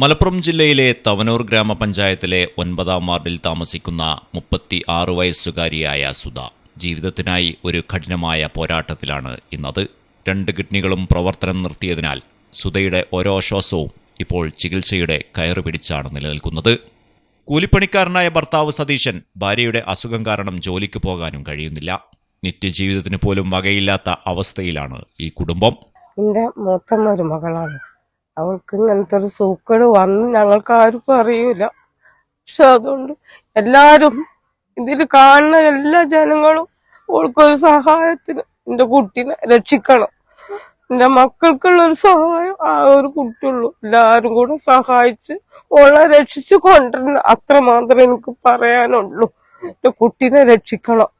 മലപ്പുറം ജില്ലയിലെ തവനൂർ ഗ്രാമപഞ്ചായത്തിലെ ഒൻപതാം വാർഡിൽ താമസിക്കുന്ന മുപ്പത്തി ആറ് വയസ്സുകാരിയായ സുധ ജീവിതത്തിനായി ഒരു കഠിനമായ പോരാട്ടത്തിലാണ് ഇന്നത്. രണ്ട് കിഡ്നികളും പ്രവർത്തനം നിർത്തിയതിനാൽ സുധയുടെ ഓരോ ശ്വാസവും ഇപ്പോൾ ചികിത്സയുടെ കയറ് പിടിച്ചാണ് നിലനിൽക്കുന്നത്. കൂലിപ്പണിക്കാരനായ ഭർത്താവ് സതീശൻ ഭാര്യയുടെ അസുഖം കാരണം ജോലിക്ക് പോകാനും കഴിയുന്നില്ല. നിത്യജീവിതത്തിന് പോലും വകയില്ലാത്ത അവസ്ഥയിലാണ് ഈ കുടുംബം. എന്റെ മൂത്ത മരുമകളാണ് അവൾക്ക് ഇങ്ങനത്തെ ഒരു സൂക്കേട് വന്ന് ഞങ്ങൾക്ക് ആർക്കും അറിയൂല. പക്ഷെ അതുകൊണ്ട് എല്ലാരും ഇതിൽ കാണുന്ന എല്ലാ ജനങ്ങളും അവൾക്കൊരു സഹായത്തിന് എന്റെ കുട്ടീനെ രക്ഷിക്കണം. എന്റെ മക്കൾക്കുള്ള ഒരു സഹായം ആ ഒരു കുട്ടിയുള്ളൂ. എല്ലാരും കൂടെ സഹായിച്ച് ഓളെ രക്ഷിച്ചു കൊണ്ടുവരണം അത്ര മാത്രമേ എനിക്ക് പറയാനുള്ളൂ. എന്റെ കുട്ടീനെ രക്ഷിക്കണം.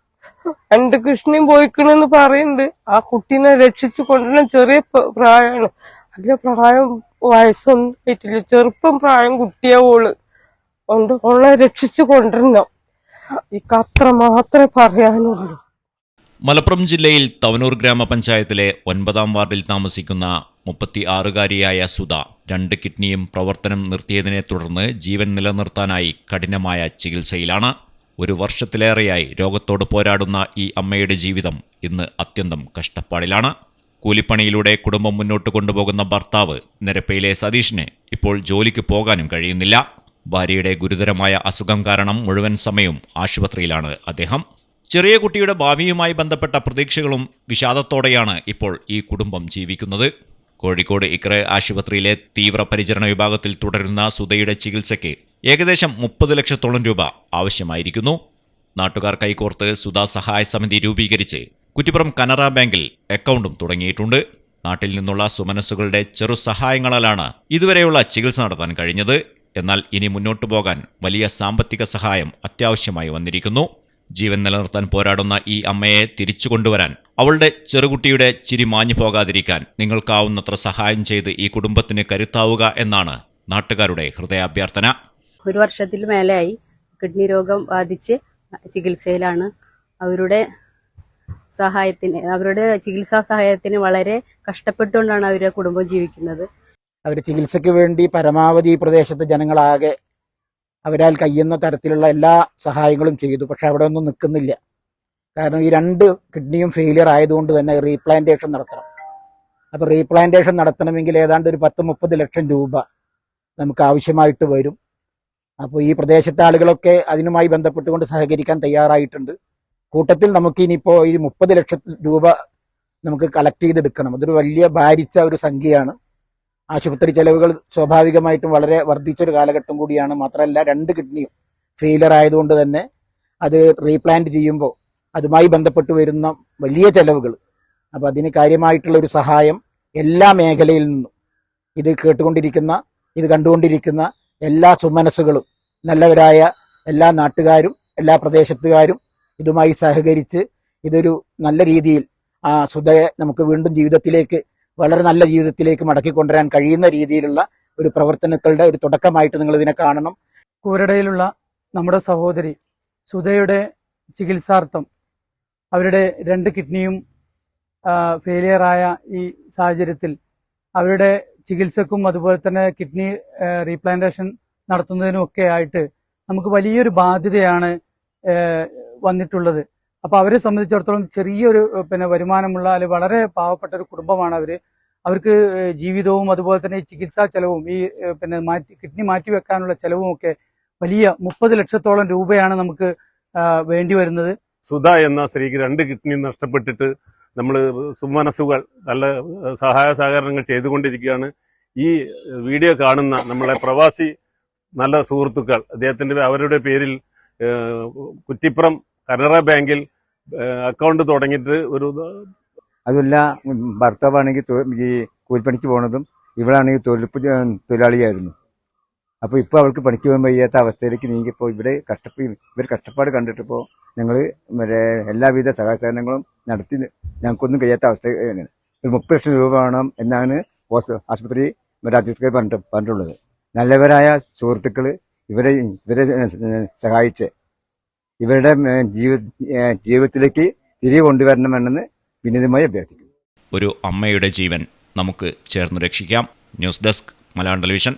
എന്റെ കൃഷ്ണയും പോയിക്കണെന്ന് പറയുന്നുണ്ട്. ആ കുട്ടീനെ രക്ഷിച്ചു കൊണ്ടുവരണം ചെറിയ പ്രായമാണ്. അല്ല പ്രായം വയസ്സൊന്നും ആയിട്ടില്ല ചെറുപ്പം പ്രായം കുട്ടിയെ ഓൾ കൊണ്ട് ഓളെ രക്ഷിച്ചു കൊണ്ടുവരണം കത്ര അത്ര മാത്രമേ പറയാനുള്ളൂ. മലപ്പുറം ജില്ലയിൽ തവനൂർ ഗ്രാമപഞ്ചായത്തിലെ ഒൻപതാം വാർഡിൽ താമസിക്കുന്ന മുപ്പത്തി ആറുകാരിയായ സുധ രണ്ട് കിഡ്നിയും പ്രവർത്തനം നിർത്തിയതിനെ തുടർന്ന് ജീവൻ നിലനിർത്താനായി കഠിനമായ ചികിത്സയിലാണ്. ഒരു വർഷത്തിലേറെയായി രോഗത്തോട് പോരാടുന്ന ഈ അമ്മയുടെ ജീവിതം ഇന്ന് അത്യന്തം കഷ്ടപ്പാടിലാണ്. കൂലിപ്പണിയിലൂടെ കുടുംബം മുന്നോട്ട് കൊണ്ടുപോകുന്ന ഭർത്താവ് നിരപ്പയിലെ സതീഷിന് ഇപ്പോൾ ജോലിക്ക് പോകാനും കഴിയുന്നില്ല. ഭാര്യയുടെ ഗുരുതരമായ അസുഖം കാരണം മുഴുവൻ സമയവും ആശുപത്രിയിലാണ് അദ്ദേഹം. ചെറിയ കുട്ടിയുടെ ഭാവിയുമായി ബന്ധപ്പെട്ട പ്രതീക്ഷകളും വിഷാദത്തോടെയാണ് ഇപ്പോൾ ഈ കുടുംബം ജീവിക്കുന്നത്. കോഴിക്കോട് ഇക്ര ആശുപത്രിയിലെ തീവ്രപരിചരണ വിഭാഗത്തിൽ തുടരുന്ന സുധയുടെ ചികിത്സയ്ക്ക് ഏകദേശം മുപ്പത് ലക്ഷത്തോളം രൂപ ആവശ്യമായിരിക്കുന്നു. നാട്ടുകാർ കൈകോർത്ത് സുധാ സഹായ സമിതി രൂപീകരിച്ച് കുറ്റിപ്പുറം കനറ ബാങ്കിൽ അക്കൗണ്ടും തുടങ്ങിയിട്ടുണ്ട്. നാട്ടിൽ നിന്നുള്ള സുമനസ്സുകളുടെ ചെറു സഹായങ്ങളാലാണ് ഇതുവരെയുള്ള ചികിത്സ നടത്താൻ കഴിഞ്ഞത്. എന്നാൽ ഇനി മുന്നോട്ടു പോകാൻ വലിയ സാമ്പത്തിക സഹായം അത്യാവശ്യമായി വന്നിരിക്കുന്നു. ജീവൻ നിലനിർത്താൻ പോരാടുന്ന ഈ അമ്മയെ തിരിച്ചു കൊണ്ടുവരാൻ അവളുടെ ചെറുകുട്ടിയുടെ ചിരി മാഞ്ഞു പോകാതിരിക്കാൻ നിങ്ങൾക്കാവുന്നത്ര സഹായം ചെയ്ത് ഈ കുടുംബത്തിന് കരുത്താവുക എന്നാണ് നാട്ടുകാരുടെ ഹൃദയാഭ്യർത്ഥന. ഒരു വർഷത്തിൽ മേലെയായി കിഡ്നി രോഗം ബാധിച്ച് ചികിത്സയിലാണ് അവരുടെ സഹായത്തിന് അവരുടെ ചികിത്സാ സഹായത്തിന് വളരെ കഷ്ടപ്പെട്ടുകൊണ്ടാണ് അവരുടെ കുടുംബം ജീവിക്കുന്നത്. അവർ ചികിത്സയ്ക്ക് വേണ്ടി പരമാവധി ഈ പ്രദേശത്തെ ജനങ്ങളാകെ അവരാൽ കഴിയുന്ന തരത്തിലുള്ള എല്ലാ സഹായങ്ങളും ചെയ്തു. പക്ഷെ അവിടെ ഒന്നും നിൽക്കുന്നില്ല. കാരണം ഈ രണ്ട് കിഡ്നിയും ഫെയിലിയർ ആയതുകൊണ്ട് തന്നെ റീപ്ലാന്റേഷൻ നടത്തണം. അപ്പോൾ റീപ്ലാന്റേഷൻ നടത്തണമെങ്കിൽ ഏതാണ്ട് ഒരു പത്ത് മുപ്പത് ലക്ഷം രൂപ നമുക്ക് ആവശ്യമായിട്ട് വരും. അപ്പോൾ ഈ പ്രദേശത്തെ ആളുകളൊക്കെ അതിനുമായി ബന്ധപ്പെട്ടുകൊണ്ട് സഹകരിക്കാൻ തയ്യാറായിട്ടുണ്ട്. കൂട്ടത്തിൽ നമുക്ക് ഇനിയിപ്പോൾ ഈ മുപ്പത് ലക്ഷം രൂപ നമുക്ക് കളക്ട് ചെയ്തെടുക്കണം. അതൊരു വലിയ ഭാരിച്ച ഒരു സംഖ്യയാണ്. ആശുപത്രി ചെലവുകൾ സ്വാഭാവികമായിട്ടും വളരെ വർദ്ധിച്ച ഒരു കാലഘട്ടം കൂടിയാണ്. മാത്രമല്ല രണ്ട് കിഡ്നിയും ഫെയിലർ ആയതുകൊണ്ട് തന്നെ അത് റീപ്ലാന്റ് ചെയ്യുമ്പോൾ അതുമായി ബന്ധപ്പെട്ട് വരുന്ന വലിയ ചെലവുകൾ. അപ്പോൾ അതിന് കാര്യമായിട്ടുള്ള ഒരു സഹായം എല്ലാ മേഖലയിൽ നിന്നും ഇത് കേട്ടുകൊണ്ടിരിക്കുന്ന ഇത് കണ്ടുകൊണ്ടിരിക്കുന്ന എല്ലാ സുമനസ്സുകളും നല്ലവരായ എല്ലാ നാട്ടുകാരും എല്ലാ പ്രദേശത്തുകാരും ഇതുമായി സഹകരിച്ച് ഇതൊരു നല്ല രീതിയിൽ ആ സുധയെ നമുക്ക് വീണ്ടും ജീവിതത്തിലേക്ക് വളരെ നല്ല ജീവിതത്തിലേക്ക് മടക്കി മടക്കിക്കൊണ്ടുവരാൻ കഴിയുന്ന രീതിയിലുള്ള ഒരു പ്രവർത്തനങ്ങളുടെ ഒരു തുടക്കമായിട്ട് നിങ്ങൾ ഇതിനെ കാണണം. കൂരടയിലുള്ള നമ്മുടെ സഹോദരി സുധയുടെ ചികിത്സാർത്ഥം അവരുടെ രണ്ട് കിഡ്നിയും ഫെയിലിയറായ ഈ സാഹചര്യത്തിൽ അവരുടെ ചികിത്സക്കും അതുപോലെ തന്നെ കിഡ്നി റീപ്ലാന്റേഷൻ നടത്തുന്നതിനും ഒക്കെ ആയിട്ട് നമുക്ക് വലിയൊരു ബാധ്യതയാണ് വന്നിട്ടുള്ളത്. അപ്പോൾ അവരെ സംബന്ധിച്ചിടത്തോളം ചെറിയൊരു പിന്നെ വരുമാനമുള്ള അല്ലെങ്കിൽ വളരെ പാവപ്പെട്ട ഒരു കുടുംബമാണ് അവർ. അവർക്ക് ജീവിതവും അതുപോലെ തന്നെ ചികിത്സാ ചെലവും ഈ പിന്നെ മാറ്റി കിഡ്നി മാറ്റി വെക്കാനുള്ള ചെലവും ഒക്കെ വലിയ മുപ്പത് ലക്ഷത്തോളം രൂപയാണ് നമുക്ക് വേണ്ടി വരുന്നത്. സുധ എന്ന സ്ത്രീക്ക് രണ്ട് കിഡ്നി നഷ്ടപ്പെട്ടിട്ട് നമ്മൾ സുമനസ്സുകൾ നല്ല സഹായ സഹകരണങ്ങൾ ചെയ്തുകൊണ്ടിരിക്കുകയാണ്. ഈ വീഡിയോ കാണുന്ന നമ്മളെ പ്രവാസി നല്ല സുഹൃത്തുക്കൾ അദ്ദേഹത്തിന്റെ അവരുടെ പേരിൽ കുറ്റിപ്പുറം കനറ ബാങ്കിൽ അക്കൗണ്ട് തുടങ്ങിയിട്ട് ഒരു അതല്ല ഭർത്താവാണെങ്കിൽ ഈ കൂലിപ്പണിക്ക് പോണതും ഇവളാണെങ്കിൽ തൊഴിലുപ്പ് തൊഴിലാളിയായിരുന്നു. അപ്പോൾ ഇപ്പോൾ അവൾക്ക് പണിക്ക് പോകാൻ വയ്യാത്ത അവസ്ഥയിലേക്ക് നീങ്ങിയപ്പോൾ ഇവിടെ കഷ്ടപ്പ് ഇവർ കഷ്ടപ്പാട് കണ്ടിട്ടിപ്പോൾ ഞങ്ങൾ എല്ലാവിധ സഹായസഹകരണങ്ങളും നടത്തി ഞങ്ങൾക്കൊന്നും കഴിയാത്ത അവസ്ഥ ഒരു മുപ്പത് ലക്ഷം രൂപ വേണം എന്നാണ് ആശുപത്രി രാജ്യത്തേക്ക് പറഞ്ഞിട്ട് പറഞ്ഞിട്ടുള്ളത്. നല്ലവരായ സുഹൃത്തുക്കൾ ഇവരെ ഇവരെ സഹായിച്ച് ഇവരുടെ ജീവിതത്തിലേക്ക് തിരികെ കൊണ്ടുവരണമെന്ന് വിനീതമായി അഭ്യർത്ഥിക്കുന്നു. ഒരു അമ്മയുടെ ജീവൻ നമുക്ക് ചേർന്ന് രക്ഷിക്കാം. News desk Malayalam television.